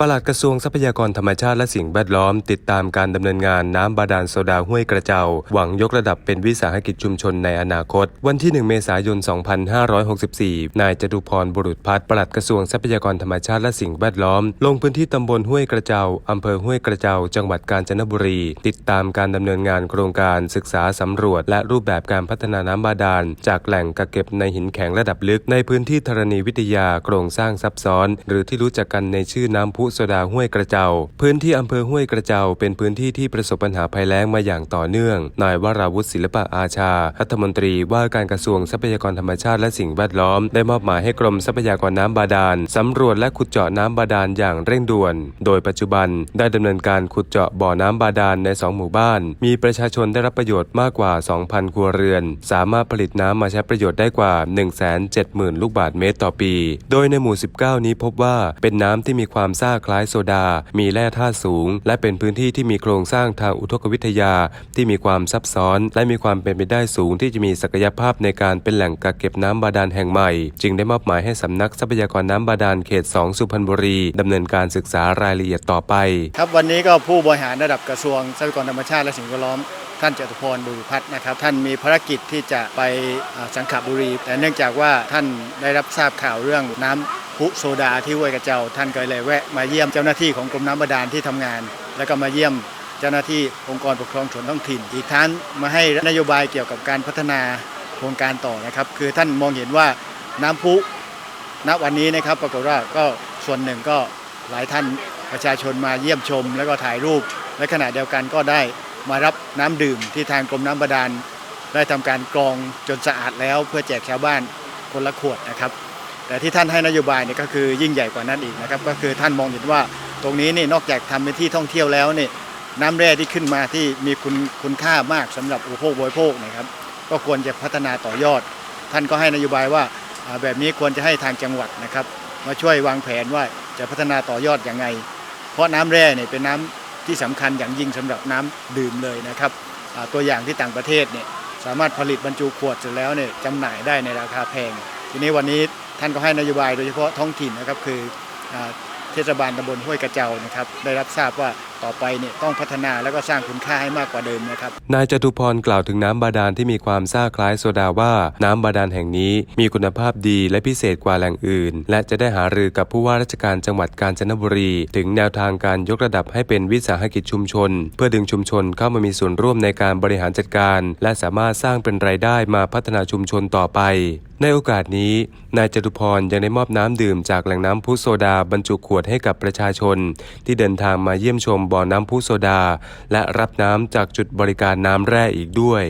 ปลัดกระทรวงทรัพยากรธรรมชาติและสิ่งแวดล้อม ติดตามการดำเนินงานน้ำบาดาลโซดาห้วยกระเจ้าหวังยกระดับเป็นวิสาหกิจชุมชนในอนาคต วันที่ 1 เมษายน 2564 นายจตุพรบุรุษพัฒน์ปลัดกระทรวงทรัพยากรธรรมชาติและสิ่งแวดล้อม ลงพื้นที่ตำบลห้วยกระเจ้าอำเภอห้วยกระเจ้าจังหวัดกาญจนบุรี ติดตามการดำเนินงานโครงการศึกษาสำรวจ และรูปแบบการพัฒนาน้ำบาดาล จากแหล่งกักเก็บในหินแข็งระดับลึก ในพื้นที่ธรณีวิทยาโครงสร้างซับซ้อน หรือที่รู้จักกันในชื่อน้ำพุโซดาห้วยกระเจ้าพื้นที่อำเภอห้วยกระเจ้าเป็นพื้นที่ที่ประสบปัญหาภัยแล้งมาอย่างต่อเนื่อง นายวราวุฒิศิลปะอาชา รัฐมนตรีว่าการกระทรวงทรัพยากรธรรมชาติและสิ่งแวดล้อม ได้มอบหมายให้กรมทรัพยากรน้ำบาดาลสำรวจและขุดเจาะน้ำบาดาลอย่างเร่งด่วน โดยปัจจุบันได้ดำเนินการขุดเจาะบ่อน้ำบาดาลใน 2 หมู่บ้าน มีประชาชนได้รับประโยชน์มากกว่า 2,000 ครัวเรือน สามารถผลิตน้ำมาใช้ประโยชน์ได้กว่า 170,000 ลูกบาศก์เมตรต่อปี โดยในหมู่ 19 นี้พบว่าเป็นน้ำที่มีความซ่าคล้ายโซดา มีแร่ธาตุสูง และเป็นพื้นที่ที่มีโครงสร้างทางอุทกวิทยา ที่มีความซับซ้อน และมีความเป็นไปได้สูงที่จะมีศักยภาพในการเป็นแหล่งกักเก็บน้ำบาดาลแห่งใหม่ จึงได้มอบหมายให้สำนักทรัพยากรน้ำบาดาลเขต 2 สุพรรณบุรีดำเนินการศึกษารายละเอียดต่อไป ครับวันนี้ก็ผู้บริหารระดับกระทรวงทรัพยากรธรรมชาติและสิ่งแวดล้อมท่านจตุพรบุรพัฒน์นะครับท่านมีภารกิจที่จะไปสังขบุรี แต่เนื่องจากว่าท่านได้รับทราบข่าวเรื่องน้ำ พุโซดาที่ห้วยกระเจ้า ท่านก็เลยแวะมาเยี่ยมเจ้าหน้าที่ของกรมน้ำบาดาลที่ทำงาน แล้วก็มาเยี่ยมเจ้าหน้าที่องค์กรปกครองส่วนท้องถิ่น อีกทั้งมาให้นโยบายเกี่ยวกับการพัฒนาโครงการต่อนะครับ คือท่านมองเห็นว่าน้ำพุณวันนี้นะครับปรากฏว่าก็ส่วนหนึ่งก็หลายท่านประชาชนมาเยี่ยมชม แล้วก็ถ่ายรูป และขณะเดียวกันก็ได้มารับน้ำดื่มที่ทางกรมน้ำบาดาลได้ทำการกรองจนสะอาดแล้วเพื่อแจกชาวบ้านคนละขวดนะครับ แต่ที่ท่านให้นโยบายเนี่ยก็คือยิ่งใหญ่กว่านั้นอีกนะครับก็คือท่านมองเห็นว่าตรงนี้นี่นอกจากทำเป็นที่ท่องเที่ยวแล้วนี่น้ำแร่ที่ขึ้นมาที่มีคุณคุณค่ามากสำหรับอุปโภคบริโภคนะครับก็ควรจะพัฒนาต่อยอด ท่านก็ให้นโยบายว่าแบบนี้ควรจะให้ทางจังหวัดนะครับ มาช่วยวางแผนว่าจะพัฒนาต่อยอดอย่างไง เพราะน้ำแร่เนี่ยเป็นน้ำที่สำคัญอย่างยิ่งสำหรับน้ำดื่มเลยนะครับตัวอย่างที่ต่างประเทศเนี่ยสามารถผลิตบรรจุขวดเสร็จแล้วเนี่ยจำหน่ายได้ในราคาแพง ทีนี้วันนี้ ท่านก็ให้นโยบายโดยเฉพาะท้องถิ่นนะครับคือเทศบาลตำบลห้วยกระเจ้านะครับ ได้รับทราบว่า ต่อไปเนี่ยต้องพัฒนาแล้วก็สร้างคุณค่าให้มากกว่าเดิมนะครับ นายจตุพรกล่าวถึงน้ำบาดาลที่มีความซ่าคล้ายโซดาว่า น้ำบาดาลแห่งนี้มีคุณภาพดีและพิเศษกว่าแหล่งอื่น และจะได้หารือกับผู้ว่าราชการจังหวัดกาญจนบุรี ถึงแนวทางการยกระดับให้เป็นวิสาหกิจชุมชน เพื่อดึงชุมชนเข้ามามีส่วนร่วมในการบริหารจัดการ และสามารถสร้างเป็นรายได้มาพัฒนาชุมชนต่อไปในโอกาสนี้ นายจตุพรยังได้มอบน้ำดื่มจากแหล่งน้ำพุโซดาบรรจุขวดให้กับประชาชน ที่เดินทางมาเยี่ยมชมบ่อน้ำพุโซดา และรับน้ำจากจุดบริการน้ำแร่อีกด้วย